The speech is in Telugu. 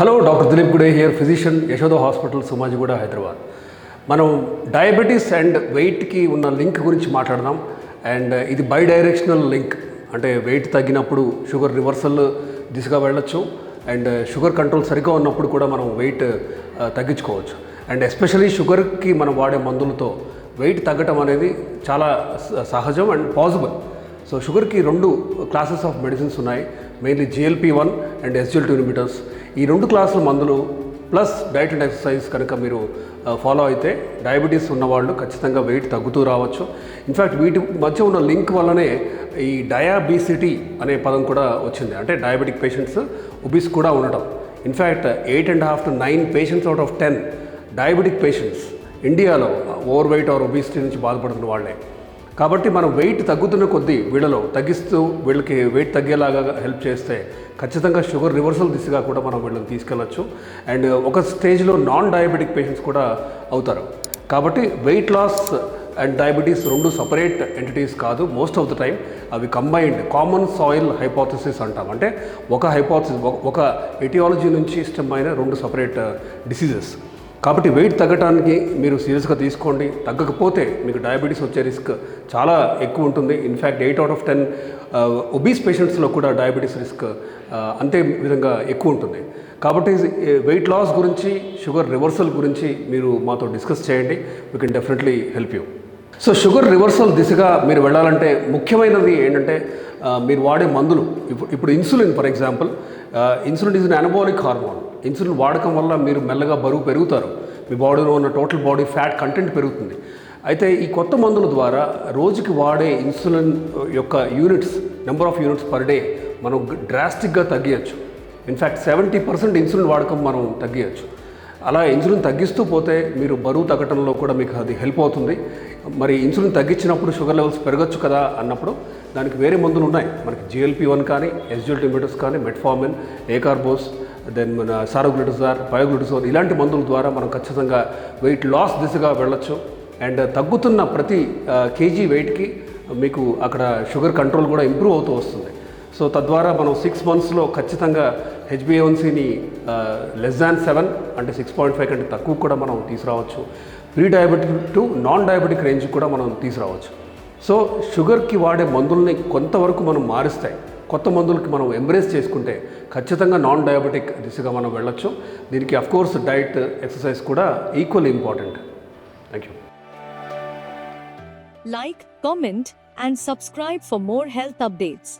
Hello doctor Dilip Gude here physician Yashoda hospital Somajiguda Hyderabad మనం డయాబెటీస్ అండ్ వెయిట్కి ఉన్న లింక్ గురించి మాట్లాడదాం. అండ్ uh, ఇది బై డైరెక్షనల్ లింక్ అంటే వెయిట్ తగ్గినప్పుడు షుగర్ రివర్సల్ దిశగా వెళ్ళొచ్చు. అండ్ షుగర్ కంట్రోల్ సరిగ్గా ఉన్నప్పుడు కూడా మనం వెయిట్ uh, తగ్గించుకోవచ్చు. అండ్ ఎస్పెషలీ షుగర్కి మనం వాడే మందులతో వెయిట్ తగ్గటం అనేది చాలా స- సహజం అండ్ పాసిబుల్ సో షుగర్కి రెండు క్లాసెస్ ఆఫ్ మెడిసిన్స్ ఉన్నాయి. Mainly GLP one and SGL two inhibitors ఈ రెండు క్లాసుల మందులు ప్లస్ డైట్ అండ్ ఎక్సర్సైజ్ కనుక మీరు ఫాలో అయితే డయాబెటీస్ ఉన్నవాళ్ళు ఖచ్చితంగా వెయిట్ తగ్గుతూ రావచ్చు. ఇన్ఫ్యాక్ట్ వీటి మధ్య ఉన్న లింక్ వల్లనే ఈ డయాబీసిటీ అనే పదం కూడా వచ్చింది. అంటే డయాబెటిక్ పేషెంట్స్ ఒబీస్ కూడా ఉండటం. In fact eight and half to nine patients out of ten diabetic patients ఇండియాలో ఓవర్ వెయిట్ ఆర్ ఒబిసిటీ నుంచి బాధపడుతున్న వాళ్ళే. కాబట్టి మనం వెయిట్ తగ్గుతున్న కొద్దీ వీళ్ళలో తగ్గిస్తూ వీళ్ళకి వెయిట్ తగ్గేలాగా హెల్ప్ చేస్తే ఖచ్చితంగా షుగర్ రివర్సల్ దిశగా కూడా మనం వీళ్ళని తీసుకెళ్ళచ్చు. అండ్ ఒక స్టేజ్లో నాన్ డయాబెటిక్ పేషెంట్స్ కూడా అవుతారు. కాబట్టి వెయిట్ లాస్ అండ్ డయాబెటీస్ రెండు సపరేట్ ఎంటిటీస్ కాదు. మోస్ట్ ఆఫ్ ద టైం అవి కంబైన్డ్ కామన్ సాయిల్ హైపోథసిస్ అంటాం. అంటే ఒక హైపోథసిస్ ఒక ఎటియాలజీ నుంచి ఇష్టమైన రెండు సపరేట్ డిసీజెస్ కాబట్టి వెయిట్ తగ్గడానికి మీరు సీరియస్గా తీసుకోండి. తగ్గకపోతే మీకు డయాబెటీస్ వచ్చే రిస్క్ చాలా ఎక్కువ ఉంటుంది. In fact eight out of ten obese పేషెంట్స్లో కూడా డయాబెటీస్ రిస్క్ uh, అంతే విధంగా ఎక్కువ ఉంటుంది. కాబట్టి uh, వెయిట్ లాస్ గురించి షుగర్ రివర్సల్ గురించి మీరు మాతో డిస్కస్ చేయండి. We can definitely help you so sugar reversal దిశగా మీరు వెళ్ళాలంటే ముఖ్యమైనది ఏంటంటే uh, మీరు వాడే మందులు ఇప్పుడు ఇప్పుడు insulin for example insulin is an anabolic hormone insulin వాడకం వల్ల మీరు మెల్లగా బరువు పెరుగుతారు. మీ బాడీలో ఉన్న టోటల్ బాడీ ఫ్యాట్ కంటెంట్ పెరుగుతుంది. అయితే ఈ కొత్త మందుల ద్వారా రోజుకి వాడే ఇన్సులిన్ యొక్క units number of units per day మనం డ్రాస్టిక్గా తగ్గియచ్చు. In fact seventy percent insulin వాడకం మనం తగ్గియచ్చు. అలా ఇన్సులిన్ తగ్గిస్తూ పోతే మీరు బరువు తగ్గటంలో కూడా మీకు అది హెల్ప్ అవుతుంది. మరి ఇన్సులిన్ తగ్గించినప్పుడు షుగర్ లెవెల్స్ పెరగచ్చు కదా అన్నప్పుడు దానికి వేరే మందులు ఉన్నాయి. మనకి జిఎల్పి వన్ కానీ ఎస్జిఎల్ టిమిటర్స్ కానీ మెట్ఫార్మిన్ ఏకార్బోస్ దెన్ మన సారోగ్లూటజార్ బయోగ్లూటజోన్ ఇలాంటి మందుల ద్వారా మనం ఖచ్చితంగా వెయిట్ లాస్ దిశగా వెళ్ళొచ్చు. అండ్ తగ్గుతున్న ప్రతి కేజీ వెయిట్కి మీకు అక్కడ షుగర్ కంట్రోల్ కూడా ఇంప్రూవ్ అవుతూ వస్తుంది. సో తద్వారా మనం సిక్స్ మంత్స్లో ఖచ్చితంగా హెచ్బిఏవన్సీని లెస్ దాన్ సెవెన్ అంటే సిక్స్ పాయింట్ ఫైవ్ కంటే తక్కువ కూడా మనం తీసుకురావచ్చు. Pre diabetic to non diabetic range కూడా మనం తీసుకురావచ్చు. సో షుగర్కి వాడే మందుల్ని కొంతవరకు మనం మారుస్తాయి. కొత్త మందులకి మనం ఎంబ్రేస్ చేసుకుంటే ఖచ్చితంగా నాన్ డయాబెటిక్ దిశగా మనం వెళ్ళొచ్చు. దీనికి అఫ్కోర్స్ డైట్ ఎక్సర్సైజ్ కూడా equal important thank you like comment and subscribe for more health updates